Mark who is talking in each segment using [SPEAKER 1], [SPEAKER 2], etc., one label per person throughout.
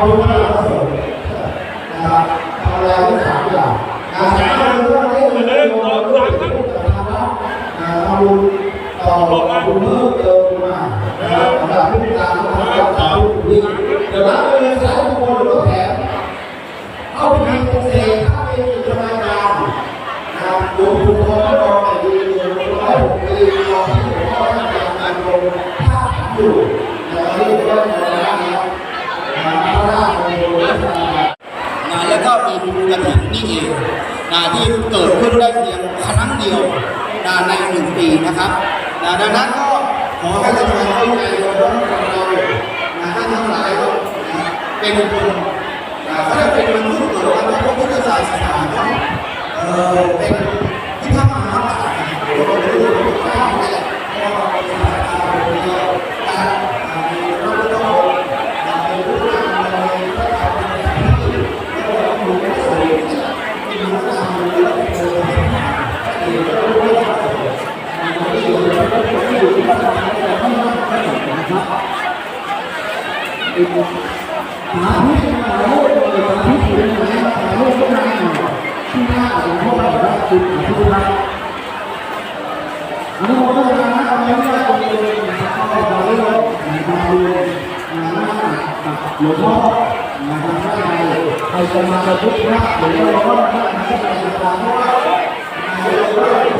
[SPEAKER 1] เขาพูดว่าเราสนนะครับทำอะไรก็สามอย่างการสามเรื่องนี้เรื่องต่อสามครับเอาต่อคุณเพิ่มเติมมาสำหรับผู้การเราสามพูดนี้เดี๋ยวรับเลยสายทุกคนหรือว่าแถมเข้าไปทำเกษตรเข้าไปจิตนาการนะครับดูทุกคนก็รอแต่ดีหนึ่งร้อยหกปีรอที่ผมก็ต้องการการลงภาพอยู่ ก็มี
[SPEAKER 2] กระถิ่นนี่เองนะที่เกิดขึ้นได้เพียงครั้งเดียวนะในหนึ่งปีนะครับนะดังนั้นก็ขอให้ท่านผู้ชมเข้าใจโยมของเรานะท่านทั้งหลายนะเป็นคนนะเขาเรียกเป็นมนุษย์เกิดมาพระพุทธศาสนาเนาะเออเป็นพิทักษ์มหาป่าเรารู้ว่าพระเจ้านี่แหละก็เป็นศาสนาเดียวการมีพระพุทธองค์เป็นผู้นำในพระธรรมใน
[SPEAKER 1] หาที่มาโลกเลยหาที่ถึงไหนหาโลกก็ได้ที่หน้าของพวกเราได้จุดที่รักอนุโมทนานะครับยังไม่ได้เลยนะครับขอให้เราทำบุญนะกับ หลวงพ่อนะครับถ้าใครใครจะมาประพฤติพระห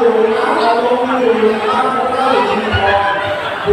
[SPEAKER 1] รือว่าเราก็มาทำที่การต่างๆเพรา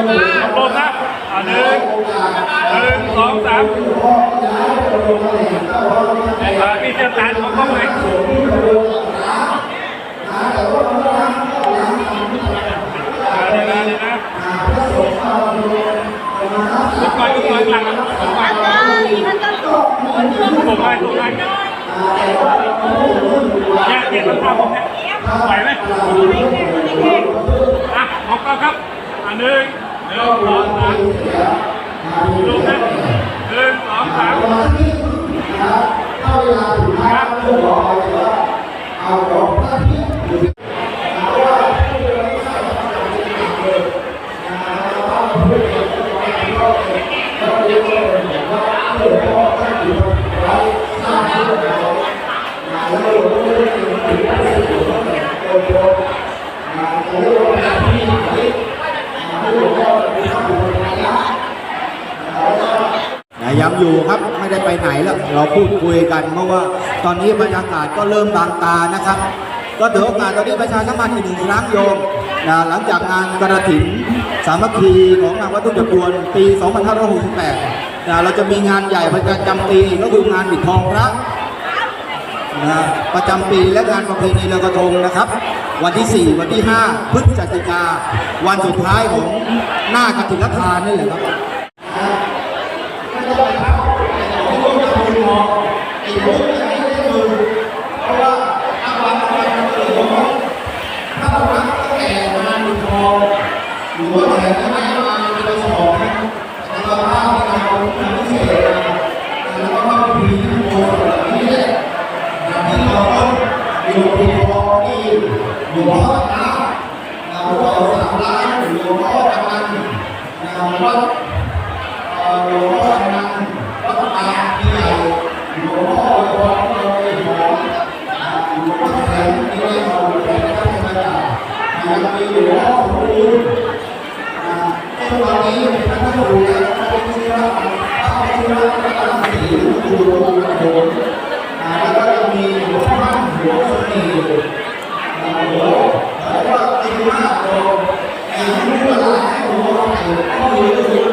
[SPEAKER 3] ผมลงนะอ่าหนึ่งหนึ่งสองสามอ่ามีเสียงตาของกล้องไหมอ่าเดี๋ยวนะเดี๋ยวนะลุกไปลุกไปหลังลุกไปลุกไปลุกไปแยเปลี่ยนภาพผมเนี่ยไหวไหมอะมองกล้องครับอ่าหนึ่ง หนึ่งสองสามลุกนะหนึ่งสองสาม
[SPEAKER 1] ถ้าเวลาถึงห้าเรื่องรอเอาดอกพระพิ ครับ
[SPEAKER 2] ไม่ได้ไปไหนแล้วเราพูดคุยกัน เพราะว่าตอนนี้บรรยากาศก็เริ่มบางตานะครับ ก็ถือโอกาสตอนนี้ประชาสัมพันธ์อีกหนึ่งครั้งโยมนะหลังจากงานกระถิ่นสามัคคีของงานวัดตุ้งจดวนปี 2568นะเราจะมีงานใหญ่ประจำปีก็คืองานปิดทองพระนะประจำปีและงานประเพณีลอยกระทงนะครับ วันที่ 4 วันที่ 5 พฤศจิกา วันสุดท้ายของหน้ากฐินทานนี่แหละครับ
[SPEAKER 1] หรือว่าแต่ก็ไมมาเป็นของแล้วก็ภาพในการทำพิเศษแล้วก็ภาพผีโมแบบนี้แหละที่เราอยู่ปีพอที่หลวงพ่อ สีดูดูดูแล้วก็จะมีหัวงพ่อหัวงสนีโอ้โหแล้วก็ตีมากโตไอ้ที่เวลาให้หัวใส่ข้อมือคือ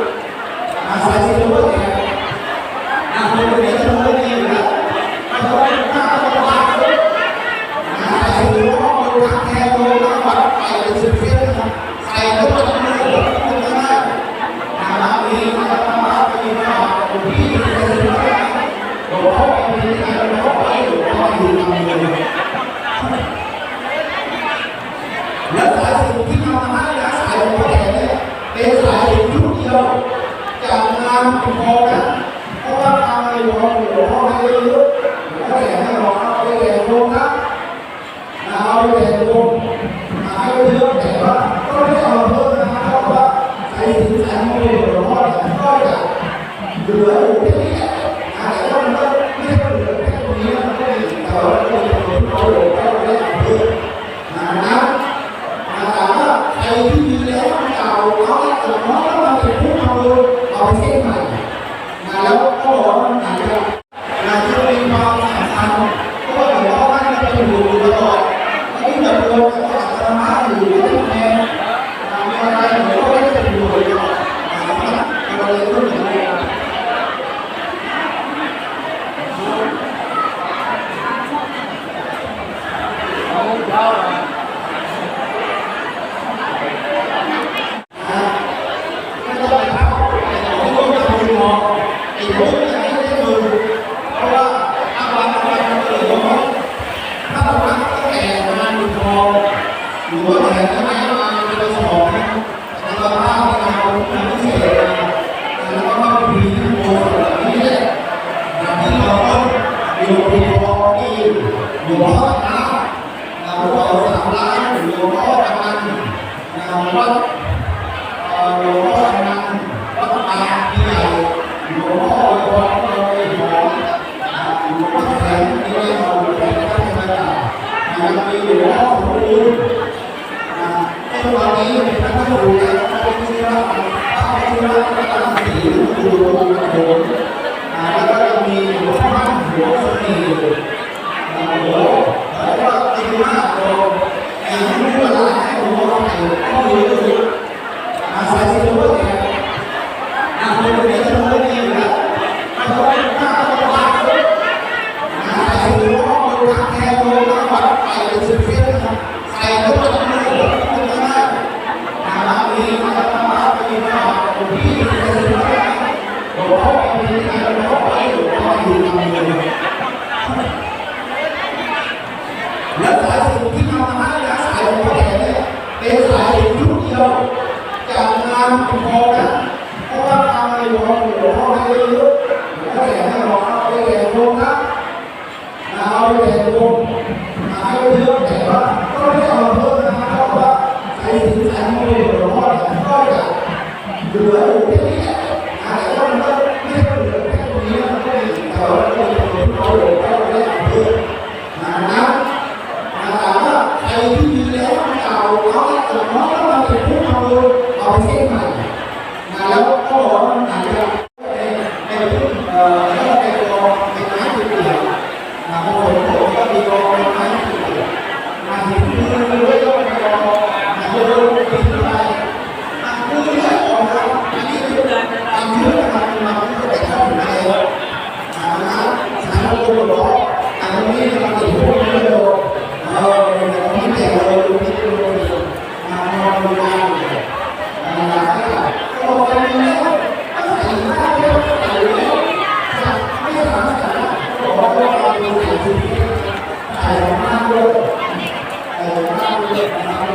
[SPEAKER 1] อาศัยสิ่งที่แกอาคนนี้จะรู้ดีนะมันก็เป็นข้าวต้มปลาอาศัยสิ่งที่หลวงพ่อคือแกโตแล้ววัดไปเป็นสิบเส้นใส่แล้วก็ต้องมือคุณก็ได้อาบน้ำอาบน้ำไปกินข้าวพี่เป็นสิบเส้นหลวงพ่อไปกินข้าวหลวงพ่อไปหลวงพ่ออยู่ทำเลย และสายสิญจนที่นำมาให้และสายของแก เป็นสายชุดเดียวจากงานเป็นพอนะเพราะว่าทางในหลวงหลวงพ่อให้เยอะหลวงพ่อแก่ให้บอกเอาไปแก่ลงนะเอาไปแก่งให้เยอะแต่ว่าก็ไม่เอาเพิ่มนะครับเพราะว่าสายสิญจนสายของหลวงพ่อเนี่ยก็จะเหลืออยู่แค่นี้แต่ว่ามันก็ไม่ใช่เหลือแค่ตรงนี้มันก็มีแต่ว่ามันก็มีคนที่เขาหลงเขาไม่ได้เอาเพิ่มนะ ถามว่าใครที่มีแล้วมันเก่าเขาจะน้องต้องมาเป็นผู้เอาเอาไปเส้นใหม่นะแล้วก็บอกว่ามันอาจจะอาจจะมีความสำคัญเพราะว่าหลวงพ่อท่านจะอยู่ตลอดไม่แบบโยมก็อาจจะมาอยู่ที่แทนมีอะไรหลวงพ่อก็จะอยู่ตลอดนะครับเราเลยต้องอย่างนี้ ไม่ต้องไปพักไม่ต้องไปคุยหมอไอ้พวกนี้ไม่ได้ดูเพราะว่าอาวันอาวันมันเกิดหมอถ้าเราพักตั้งแต่งานอยู่พอหรือว่าแต่ก็ไม่มาเป็นสมองแล้วก็ภาพในการทำพิเศษแล้วก็ภาพผีโมแบบนี้แหละอย่างที่เราอยู่ปีพอที่หลวงพ่อตาเราก็สามล้านหลวงพ่อกำนันวัดหล ยังมีหลวงพ่อสมบูรณ์ซึ่งวันนี้ท่านผู้ดูแลพระพุ จากงานมันพอนะเพราะว่าทำอะไอยู่ของหัวเขาให้เยอะๆเขาแก่ให้หมอเอาไปแก่งนเอาไม่ลงหายเ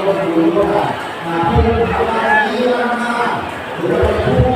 [SPEAKER 1] คนรู้ว่ามาเพื่อทำงานนี้มากหรือว่าผู้